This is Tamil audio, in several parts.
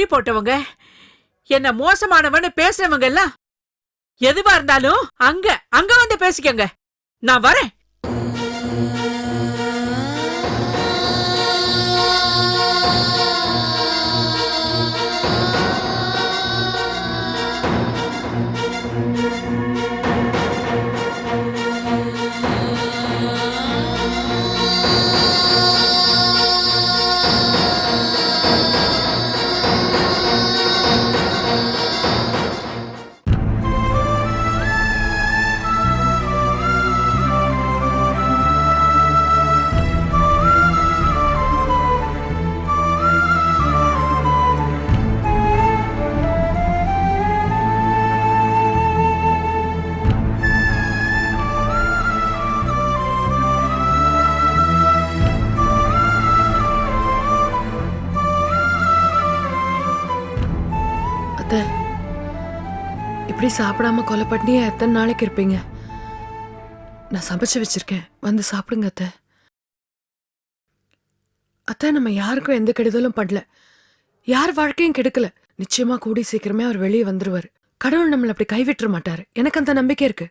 பழி போட்டவங்க. என்ன மோசமானவன்னு பேசுறவங்க எல்லாம் எதுவா இருந்தாலும் அங்க அங்க வந்து பேசிக்கங்க. நான் வரேன். சாப்பிடாம கொலை பண்ணி எத்தனை நாளைக்கு இருப்பீங்க? நான் சமைச்சு வச்சிருக்கேன். வந்து சாப்பிடுங்க அத்தை. அத்தை நம்ம யாருக்கும் எந்த கெடுதலும் பண்ணல யார் வாழ்க்கையும் கெடுக்கல. நிச்சயமா கூடி சீக்கிரமே அவர் வெளியே வந்துருவார். கடவுள் நம்மளை அப்படி கைவிட்டுற மாட்டார். எனக்கு அந்த நம்பிக்கை இருக்கு.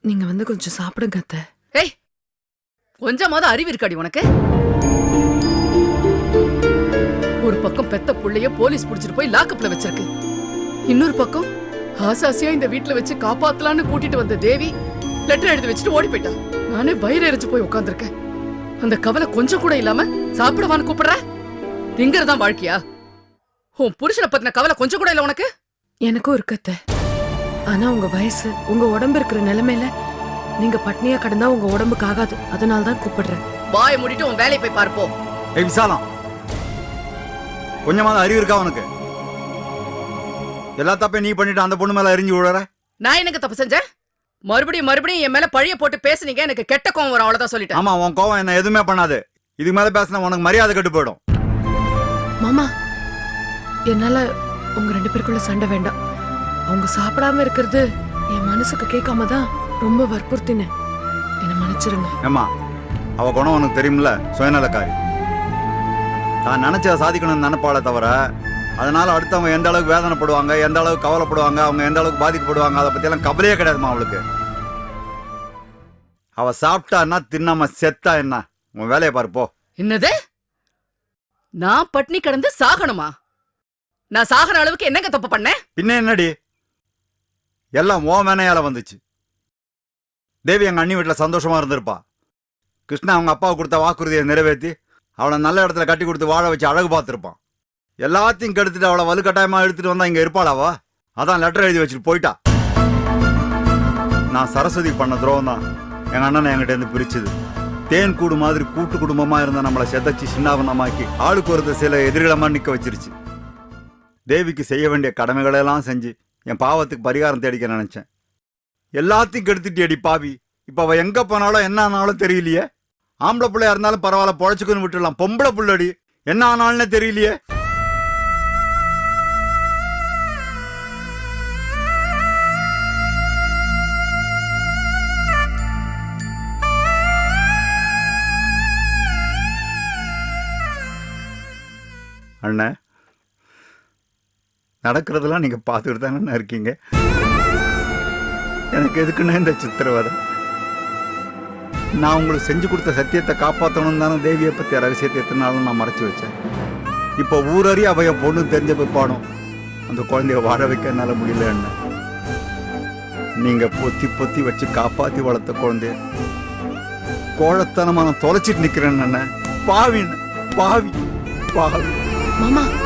நீங்க வந்து கொஞ்சம் சாப்பிடுங்க அத்தை. ஏய் கொஞ்சமாவது அறிவு இருக்காடி உனக்கு. ஒரு பக்கம் பெத்த புள்ளைய போலீஸ் புடிச்சிட்டு போய் லாக்கப்ல வச்சிருக்கு. இன்னொரு பக்கம் ஆசாசியா இந்த வீட்ல வச்சு காப்பாத்தலான்னு கூட்டிட்டு வந்த தேவி லெட்டர் எழுதி வச்சுட்டு ஓடி போயிட்டா. நானே வயிறு எரிச்சு போய் உட்கார்ந்திருக்கேன் அந்த கவலை கொஞ்சம் கூட இல்லாம சாப்பிடவான்னு கூப்பிடுற? திங்கறதான் வாழ்க்கையா? உன் புருஷனை பத்தின கவலை கொஞ்சம் கூட இல்ல உனக்கு? எனக்கும் இருக்கு அத்தை ஆனா உங்க வயசு உங்க உடம்பு இருக்கிற நிலைமையில நீங்க பட்னியா கடந்தா உங்க உடம்புக்கு ஆகாது. அதனால தான் கூப்பிடுறேன். வாயை மூடிட்டு உன் வேலையை போய் பார்ப்போம் ஏய் விசாலம் கொஞ்சமாவது அறிவு இருக்கா உனக்கு? எல்லா தப்பையும் நீ பண்ணிட்டு அந்த பொண்ணு மேல எரிஞ்சு விடுற நான் எனக்கு தப்பு செஞ்சேன் மறுபடியும் மறுபடியும் என் மேல பழிய போட்டு பேசுனீங்க எனக்கு கெட்ட கோவம் வரும் அவ்வளவுதான் சொல்லிட்டேன். ஆமா உன் கோவம் என்ன எதுவுமே பண்ணாது. இதுக்கு மேல பேசினா உனக்கு மரியாதை கெட்டு போயிடும். மாமா என்னால உங்க ரெண்டு பேருக்குள்ள சண்டை வேண்டாம். அவங்க சாப்பிடாம இருக்கிறது என் மனசுக்கு கேட்காம தான் ரொம்ப வற்புறுத்தினேன். என்னை மன்னிச்சிருங்க. ஏம்மா அவ குணம் உனக்கு தெரியும்ல? சுயநலக்காரி. தான் நினைச்சத சாதிக்கணும்னு நினைப்பாளே தவிர அதனால அடுத்தவங்க எந்த அளவுக்கு வேதனைப்படுவாங்க எந்த அளவுக்கு கவலைப்படுவாங்க அவங்க எந்த அளவுக்கு பாதிக்கப்படுவாங்க அதை பத்தியெல்லாம் கவலையே கிடையாதுமா அவளுக்கு. அவ சாப்பிட்டா என்ன தின்னாம செத்தா என்ன? உன் வேலையை பாரு போ. என்னது? நான் பட்னி கிடந்து சாகணுமா? நான் சாகற அளவுக்கு என்னங்க தப்பு பண்ணேன் பின்ன என்னடி? எல்லாம் ஓ வேனையால வந்துச்சு. தேவி எங்க அண்ணி வீட்டில் சந்தோஷமா இருந்திருப்பா. கிருஷ்ணா அவங்க அப்பாவுக்கு கொடுத்த வாக்குறுதியை நிறைவேற்றி அவளை நல்ல இடத்துல கட்டி கொடுத்து வாழ வச்சு அழகு பார்த்துருப்பான். எல்லாத்தையும் கெடுத்துட்டு அவளை வலுக்கட்டாயமா எடுத்துட்டு வந்தா இங்க இருப்பாளாவா? அதான் லெட்டர் எழுதி வச்சுட்டு போயிட்டா. நான் சரஸ்வதி பண்ண துரோகம் தான். எங்க அண்ணனை என்கிட்ட இருந்து பிரிச்சுது. தேன் கூடு மாதிரி கூட்டு குடும்பமா இருந்த நம்மளை செதைச்சு சின்னாபனமாக்கி ஆளுக்கு ஒரு சில எதிரிகளமா நிக்க வச்சிருச்சு. தேவிக்கு செய்ய வேண்டிய கடமைகளெல்லாம் செஞ்சு என் பாவத்துக்கு பரிகாரம் தேடிக்க நினைச்சேன். எல்லாத்தையும் கெடுத்துட்டியடி பாவி. இப்போ அவள் எங்கே போனாலும் என்ன ஆனாலும் தெரியலையே. ஆம்பளை பிள்ளையா இருந்தாலும் பரவாயில்ல பொழைச்சுக்குன்னு விட்டுடலாம். பொம்பளை புள்ளடி என்ன ஆனாலும்னே தெரியலையே. அண்ணன் நடக்கிறதெல்லாம் நீங்கள் பார்த்துட்டு தானே இருக்கீங்க. எனக்கு எதுக்குன்னு இந்த சித்திரவதை? நான் உங்களுக்கு செஞ்சு கொடுத்த சத்தியத்தை காப்பாற்றணும் தானே தேவியை பற்றிய ரகசியத்தை எத்தனை நாளும் நான் மறைச்சி வச்சேன். இப்போ ஊரறிய அவைய பொண்ணு தெரிஞ்ச பிற்பாடும் அந்த குழந்தைய வாழ வைக்க என்னால் முடியல என்ன நீங்கள் பொத்தி பொத்தி வச்சு காப்பாத்தி வளர்த்த குழந்தைய கோழத்தனமான நான் தொலைச்சிட்டு நிக்கிறேன் என்ன பாவி. பாவி. பாவி மாமா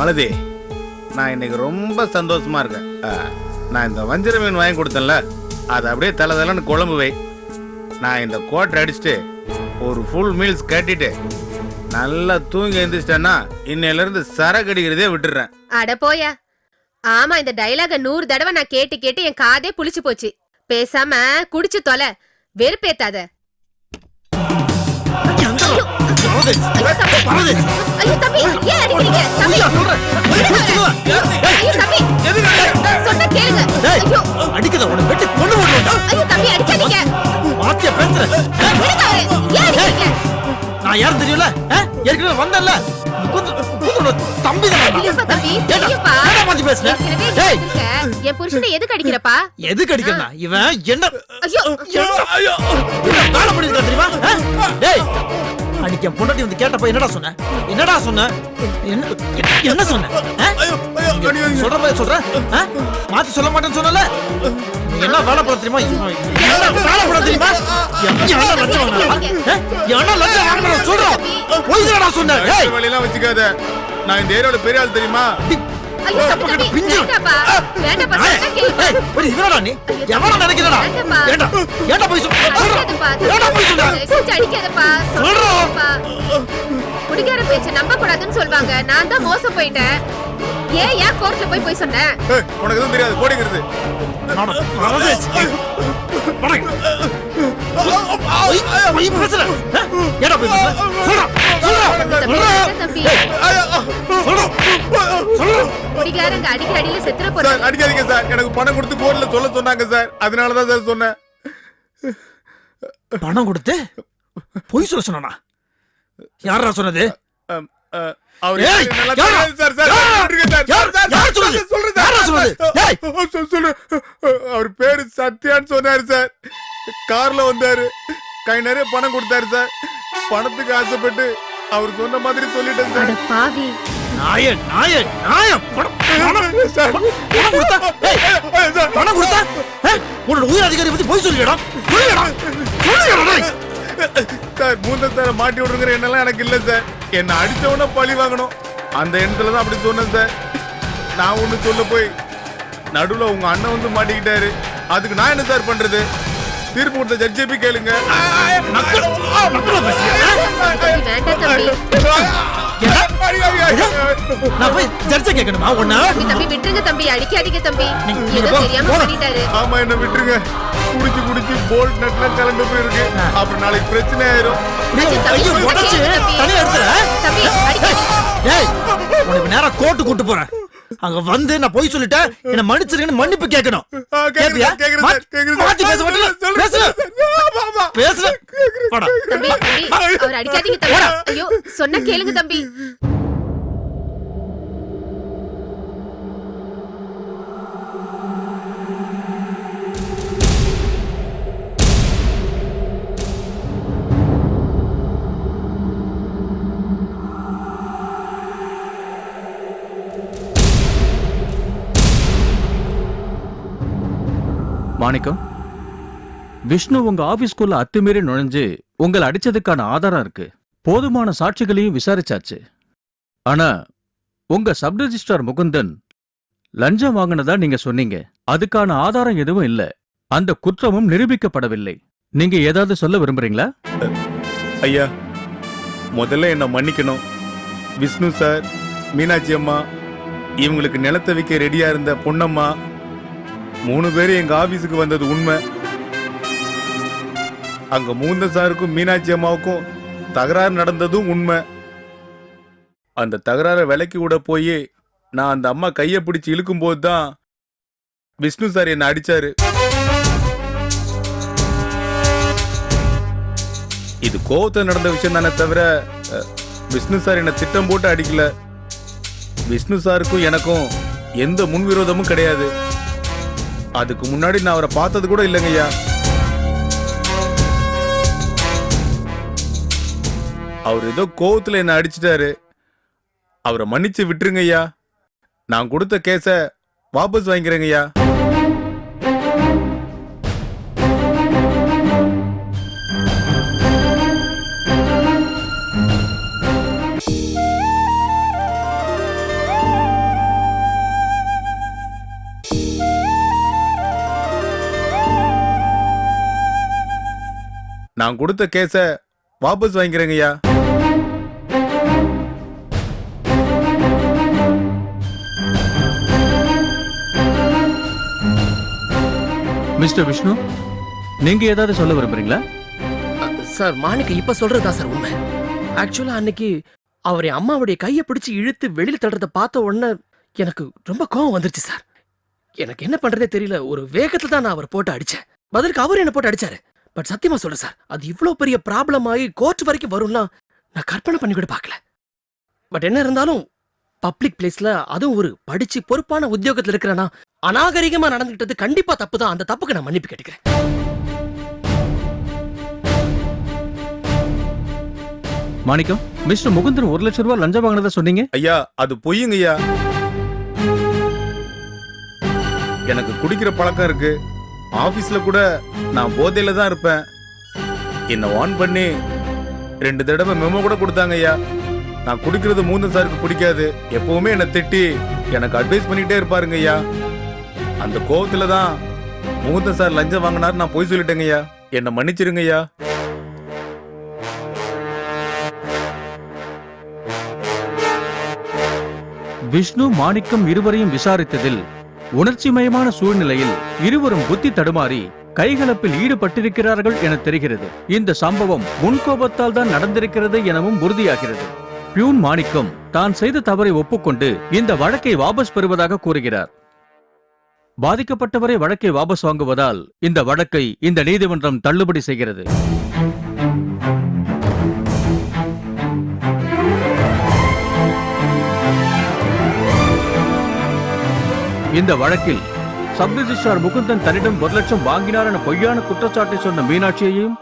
மலதி நான் இன்னைக்கு ரொம்ப சந்தோஷமா இருக்கேன். ஆ, நான் இந்த வஞ்சிர மீன் வாங்கி கொடுத்தேன்ல அது அப்படியே தலை தலைன்னு குழம்பு வை. நான் இந்த கோட்டை அடிச்சுட்டு ஒரு ஃபுல் மீல்ஸ் கட்டிட்டு நல்லா தூங்கி எழுந்திரிச்சிட்டேன்னா இன்னையில இருந்து சரக்கு அடிக்கிறதே விட்டுறேன் அட போயா. ஆமா இந்த டைலாக நூறு தடவை நான் கேட்டு கேட்டு என் காதே புளிச்சு போச்சு. பேசாம குடிச்சு தொலை வெறுப்பேத்தாத. ஐயோ, தம்பி. ஐயோ, தம்பி, ஏன் அடிக்கிறீங்க? தம்பி, ஐயோ, தம்பி. சொன்னா கேளுங்க. ஐயோ, அடிக்கத உன வெட்டி கொண்டு போடுவேன்டா ஐயோ, தம்பி, அடிக்காதீங்க. வாத்தியா பேசுற. விடுங்க அவரை. ஏன் அடிக்கிறீங்க? நான் யாரும் தெரியல ஏற்கனவே வந்தேன்ல. தம்பி. என் புருஷனை எதுக்கு அடிக்கிறப்பா? எதுக்கு அடிக்கிறா இவன் என்ன ஐயோ. என்ன வேலை பண்ணிருக்கா தெரியுமா? அன்னைக்கு என் பொண்டாட்டி வந்து கேட்டப்ப என்னடா சொன்ன? என்னடா சொன்ன? என்ன என்ன சொன்ன? சொல்ற மாதிரி சொல்ற? மாத்தி சொல்ல மாட்டேன்னு சொன்னல? என்ன வேலை பண்ண தெரியுமா? என்ன வேலை பண்ண தெரியுமா? என்ன லஞ்சம் வாங்கினா என்ன லஞ்சம் வாங்கினா சொல்றோம் போய் தானடா சொன்ன? வழியெல்லாம் வச்சுக்காத. நான் இந்த ஏரியாவோட பெரிய ஆள் தெரியுமா? ஐயோ தம்பி, தம்பி. வேண்டாப்பா வேண்டாப்பா. சொன்னா கேளுப்பா ஏய், ஒரு இவனடா நீ எவன நினைக்கிறடா வேண்டாம்ப்பா. ஏண்டா ஏண்டா போய் சொல்ற அடிக்காதப்பா, ஏண்டா போய் சொல்ற தயவு செஞ்சு அடிக்காதப்பா. சொல்றோம். சொல்றேன்ப்பா. குடிகார பேச்ச நம்ப கூடாதுன்னு சொல்வாங்க நான் தான் மோசம் போயிட்டேன் ஏன் ஏன் கோர்ட்ல போய் போய் சொன்னேன் ஏய், உனக்கு எதுவும் தெரியாது. போடிங்கிறது. அடிக்காதீங்க சார். எனக்கு பணம் கொடுத்து கோர்ட்ல சொல்ல சொன்னாங்க சார். அதனால தான் சார் சொன்னேன். பணம் கொடுத்து பொய் சொல்ல சொன்னானா? யாரா சொன்னது? அவர் சார். அவர் பேரு சத்யான்னு சொன்னாரு சார். கார்ல வந்தாரு. கை நிறைய பணம் கொடுத்தாரு சார். பணத்துக்கு ஆசைப்பட்டு அவர் சொன்ன மாதிரி சொல்லிட்டேன் சார். பாவி. நாய நாய நாய பணம் பணம். சார். பணம் கொடுத்தா. பணம் கொடுத்தா? ஏ, உன்னோட உயர் அதிகாரி பத்தி போய் சொல்லிடா சொல்லிடா சொல்லிடா சார் மூந்த சாரை மாட்டி விடுங்கிற எண்ணெல்லாம் எனக்கு இல்ல சார். என்ன அடிச்சவன பழி வாங்கணும் அந்த இடத்துல தான் அப்படி சொன்னேன் சார் நான் ஒன்று சொல்ல போய் நடுவில் உங்க அண்ணன் வந்து மாட்டிக்கிட்டாரு அதுக்கு நான் என்ன சார் பண்றது தீர்ப்பு கொடுத்த ஜட்ஜை போய் கேளுங்க வேண்டாம் தம்பி நான் போய் ஜட்ஜ கேட்கணுமா உன்ன? தம்பி தம்பி விட்டுருங்க தம்பி அடிக்காதீங்க தம்பி. நீங்க- நீங்க ஏதோ தெரியாம. பண்ணிட்டாரு ஆமா என்ன விட்டுருங்க. குடிச்சு குடிச்சு போல்ட் நட்லாம் கலந்து போயிருக்கு. அப்புறம் நாளைக்கு பிரச்சனை ஆயிரும். ஐயோ, தம்பி, உடச்சு தம்பி. தனியா எடுத்துற? தம்பி அடிக்காதீங்க. ஏய் உனக்கு நேரா கோர்ட்டு கூட்டு போறேன். அங்க வந்து நான் போய் சொல்லிட்டேன் என்ன மன்னிச்சிருங்கன்னு மன்னிப்பு கேட்கணும். சார். மாத்தி பேச ஆமா. பேசுற தம்பி அவர் அடிக்காதீங்க தம்பி. ஐயோ சொன்னா கேளுங்க தம்பி. மாணிக்கம் விஷ்ணு உங்க ஆபீஸ்குள்ள அத்துமீறி நுழைஞ்சு உங்களை அடிச்சதுக்கான ஆதாரம் இருக்கு. போதுமான சாட்சிகளையும் விசாரிச்சாச்சு. ஆனா உங்க சப் ரெஜிஸ்ட்ரார் முகுந்தன் லஞ்சம் வாங்கினதா நீங்க சொன்னீங்க. அதுக்கான ஆதாரம் எதுவும் இல்ல. அந்த குற்றமும் நிரூபிக்கப்படவில்லை. நீங்க ஏதாவது சொல்ல விரும்புறீங்களா? ஐயா முதல்ல என்ன மன்னிக்கணும். விஷ்ணு சார் மீனாட்சி அம்மா இவங்களுக்கு நிலத்தை விற்க ரெடியா இருந்த பொன்னம்மா மூணு பேரும் எங்க ஆபீஸுக்கு வந்தது உண்மை. அங்க மூந்த சாருக்கும் மீனாட்சி அம்மாவுக்கும் தகராறு நடந்ததும் உண்மை. அந்த தகராறை விலக்கி விட போய் நான் அந்த அம்மா கையை பிடிச்சி இழுக்கும் போது தான் விஷ்ணு சார் என்னை அடிச்சாரு. இது கோவத்துல நடந்த விஷயம் தானே தவிர விஷ்ணு சார் என்னை திட்டம் போட்டு அடிக்கல. விஷ்ணு சாருக்கும் எனக்கும் எந்த முன்விரோதமும் கிடையாது. அதுக்கு முன்னாடி நான் அவரை பார்த்தது கூட இல்லைங்கய்யா. அவர் ஏதோ கோவத்துல என்ன அடிச்சிட்டாரு. அவரை மன்னிச்சு விட்டுருங்கய்யா. நான் கொடுத்த கேஸை வாபஸ் வாங்கிக்கிறேங்கய்யா. நான் கொடுத்த கேஸை வாபஸ் வாங்கிக்கிறேங்கய்யா. மிஸ்டர் விஷ்ணு நீங்க ஏதாவது சொல்ல விரும்புறீங்களா? சார் மாணிக்க இப்ப சொல்றதா சார் உண்மை. ஆக்சுவலா அன்னைக்கு அவரை அம்மாவுடைய கையை பிடிச்சி இழுத்து வெளியில் தடுறத பார்த்த உடனே எனக்கு ரொம்ப கோவம் வந்துருச்சு சார். எனக்கு என்ன பண்றதே தெரியல ஒரு வேகத்துல தான் நான் அவர் போட்டு அடிச்சேன். பதிலுக்கு அவர் என்ன போட்டு அடிச்சாரு? பட் சத்தியமா சொல்றேன் சார் அது இவ்ளோ பெரிய ப்ராப்ளம் ஆகி கோர்ட் வரைக்கும் வரும்னா நான் கற்பனை பண்ணி கூட பார்க்கல. பட் என்ன இருந்தாலும் பப்ளிக் பிளேஸ்ல அதுவும் ஒரு படிச்சு பொறுப்பான உத்தியோகத்துல இருக்கிறேன்னா அநாகரிகமா நடந்துகிட்டது கண்டிப்பா தப்பு தான் அந்த தப்புக்கு நான் மன்னிப்பு கேட்டுக்கிறேன். மாணிக்கம் மிஸ்டர் முகுந்தன் ஒரு லட்சம் ரூபாய் லஞ்சம் வாங்கினதா சொன்னீங்க? ஐயா அது பொய்யுங்க ஐயா எனக்கு குடிக்கிற பழக்கம் இருக்கு. ஆஃபீஸில் கூட நான் போதையில் தான் இருப்பேன். என்னை ஆன் பண்ணி ரெண்டு தடவை மெமோ கூட கொடுத்தாங்க ஐயா. நான் குடிக்கிறது மூந்தன் சாருக்கு பிடிக்காது. எப்பவுமே என்னை திட்டி எனக்கு அட்வைஸ் பண்ணிக்கிட்டே இருப்பாருங்க ஐயா. அந்த கோபத்தில் தான் மூந்தன் சார் லஞ்சம் வாங்கினார் நான் போய் சொல்லிட்டேங்க ஐயா. என்னை மன்னிச்சிருங்க ஐயா. விஷ்ணு மாணிக்கம் இருவரையும் விசாரித்ததில் உணர்ச்சிமயமான சூழ்நிலையில் இருவரும் புத்தி தடுமாறி கைகலப்பில் ஈடுபட்டிருக்கிறார்கள் என தெரிகிறது. இந்த சம்பவம் முன்கோபத்தால் தான் நடந்திருக்கிறது எனவும் உறுதியாகிறது. பியூன் மாணிக்கம் தான் செய்த தவறை ஒப்புக்கொண்டு இந்த வழக்கை வாபஸ் பெறுவதாக கூறுகிறார். பாதிக்கப்பட்டவரை வழக்கை வாபஸ் வாங்குவதால் இந்த வழக்கை இந்த நீதிமன்றம் தள்ளுபடி செய்கிறது. இந்த வழக்கில் சப் ரிஜிஸ்ட்ரார் முகுந்தன் தன்னிடம் ஒரு லட்சம் வாங்கினார் என பொய்யான குற்றச்சாட்டை சொன்ன மீனாட்சியையும்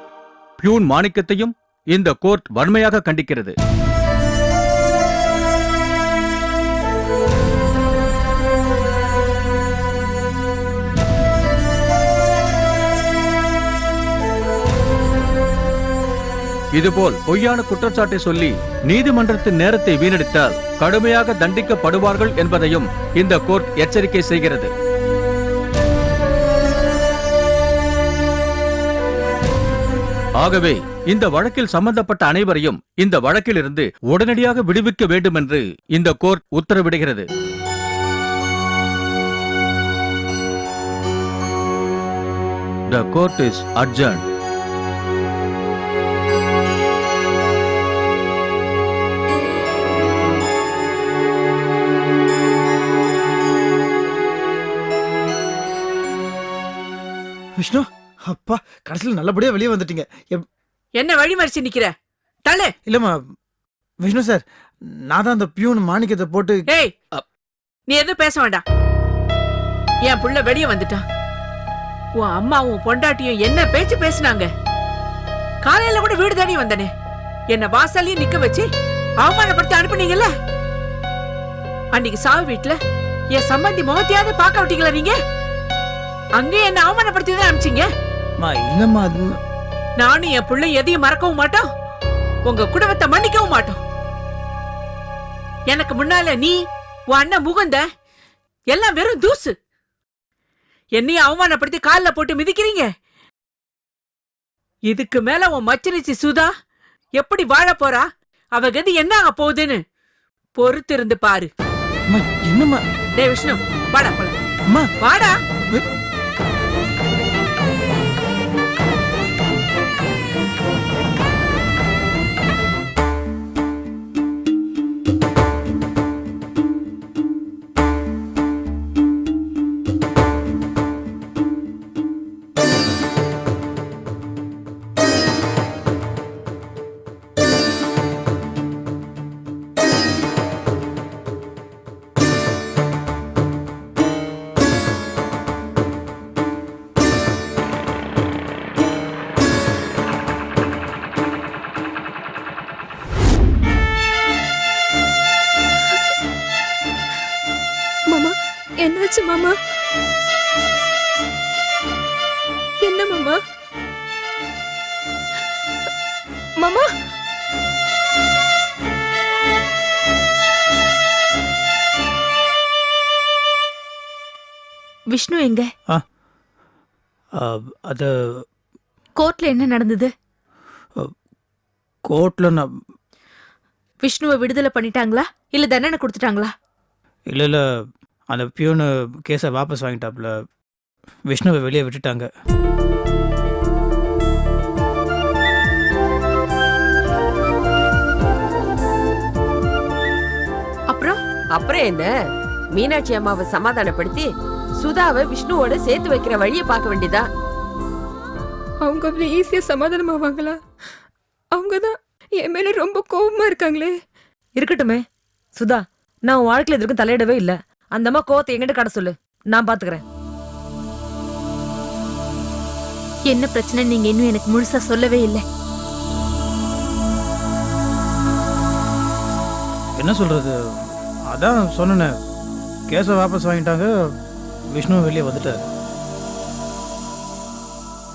பியூன் மாணிக்கத்தையும் இந்த கோர்ட் வன்மையாக கண்டிக்கிறது. இதுபோல் பொய்யான குற்றச்சாட்டை சொல்லி நீதிமன்றத்தின் நேரத்தை வீணடித்தால் கடுமையாக தண்டிக்கப்படுவார்கள் என்பதையும் இந்த கோர்ட் எச்சரிக்கை செய்கிறது ஆகவே இந்த வழக்கில் சம்பந்தப்பட்ட அனைவரையும் இந்த வழக்கிலிருந்து உடனடியாக விடுவிக்க வேண்டும் என்று இந்த கோர்ட் உத்தரவிடுகிறது The court is adjourned. Vishnu அப்பா கடைசியில் நல்லபடியா வெளியே வந்துட்டீங்க. எப்- என்ன வழி மறிச்சு நிக்கிற? தள்ளு. இல்லம்மா விஷ்ணு சார் நான் தான் அந்த பியூன் மாணிக்கத்தை போட்டு ஏய் நீ எதுவும் பேச வேண்டாம். என் புள்ள வெளிய வந்துட்டான். உன் அம்மாவும் பொண்டாட்டியும் என்ன பேச்சு பேசுனாங்க? காலையில கூட வீடு தானே வந்தனே. என்ன வாசல்லயே நிக்க வச்சு அவமானப்படுத்தி அனுப்புனீங்கல்ல? அன்னைக்கு சாவு வீட்டுல என் சம்பந்தி முகத்தையாவது பார்க்க விட்டீங்களா நீங்க? அங்க என்ன அவமானப்படுத்தி தான் அனுப்பிச்சீங்க அம்மா, இல்லம்மா அது? நானும் என் பிள்ளை எதையும் மறக்கவும் மாட்டோம். உங்க குடும்பத்தை மன்னிக்கவும் மாட்டோம். எனக்கு முன்னால நீ உன் அண்ணன் முகுந்த எல்லாம் வெறும் தூசு. என்னையும் அவமானப்படுத்தி கால்ல போட்டு மிதிக்கிறீங்க. இதுக்கு மேல உன் மச்சரிச்சி சுதா எப்படி வாழ போறா? அவ கதி என்ன ஆக போகுதுன்னு பொறுத்து இருந்து பாரு என்னம்மா? டேய் விஷ்ணு வாடா அம்மா வாடா. விஷ்ணு எங்க? அது கோர்ட்ல என்ன நடந்தது? கோர்ட்ல நான் விஷ்ணுவை விடுதலை பண்ணிட்டாங்களா? இல்ல தண்டனை கொடுத்துட்டாங்களா? இல்லை இல்லை. அந்த பியூனு கேஸை வாபஸ் வாங்கிட்டாப்புல விஷ்ணுவை வெளியே விட்டுட்டாங்க. அப்புறம்? அப்புறம் என்ன? மீனாட்சி அம்மாவை சமாதானப்படுத்தி சுதாவை விஷ்ணுவோட சேர்த்து வைக்கிற வழியை பார்க்க வேண்டியதா? அவங்க அவ்வளோ ஈஸியாக சமாதானம் ஆவாங்களா? அவங்க தான் என் மேலே ரொம்ப கோவமா இருக்காங்களே. இருக்கட்டுமே. சுதா நான் உன் வாழ்க்கையில எதுக்கும் தலையிடவே இல்ல. அந்த அம்மா கோவத்தை எங்கிட்ட காட்ட சொல்லு. நான் பாத்துக்கிறேன். என்ன பிரச்சனை நீங்க இன்னும் எனக்கு முழுசா சொல்லவே இல்லை. என்ன சொல்கிறது அதான் சொன்னேனே. கேஸை வாபஸ் வாங்கிட்டாங்க. விஷ்ணு வெளியே வந்துட்டார்.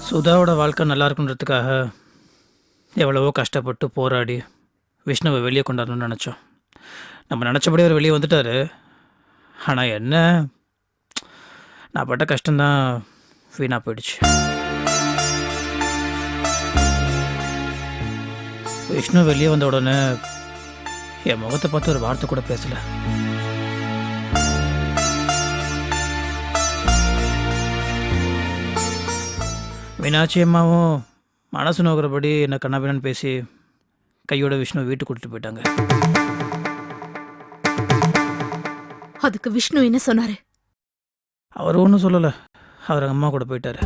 சுதாவோட வாழ்க்கை நல்லா இருக்குன்றதுக்காக எவ்வளவோ கஷ்டப்பட்டு போராடி விஷ்ணுவை வெளியே கொண்டாடணும்னு நினச்சோம். நம்ம நினச்சபடி அவர் வெளியே வந்துட்டார். ஆனால் என்ன? நான் பட்ட கஷ்டம்தான் வீணாக போயிடுச்சு. விஷ்ணு வெளியே வந்த உடனே என் முகத்தை பார்த்து ஒரு வார்த்தை கூட பேசலை. மீனாட்சி அம்மாவும் மனசு நோக்கிறபடி என்னை கண்ணாபின்னு பேசி கையோட விஷ்ணு வீட்டுக்கு கூட்டிட்டு போயிட்டாங்க. அதுக்கு விஷ்ணு என்ன சொன்னாரு? அவர் ஒன்றும் சொல்லலை. அவர் அம்மா கூட போயிட்டாரு.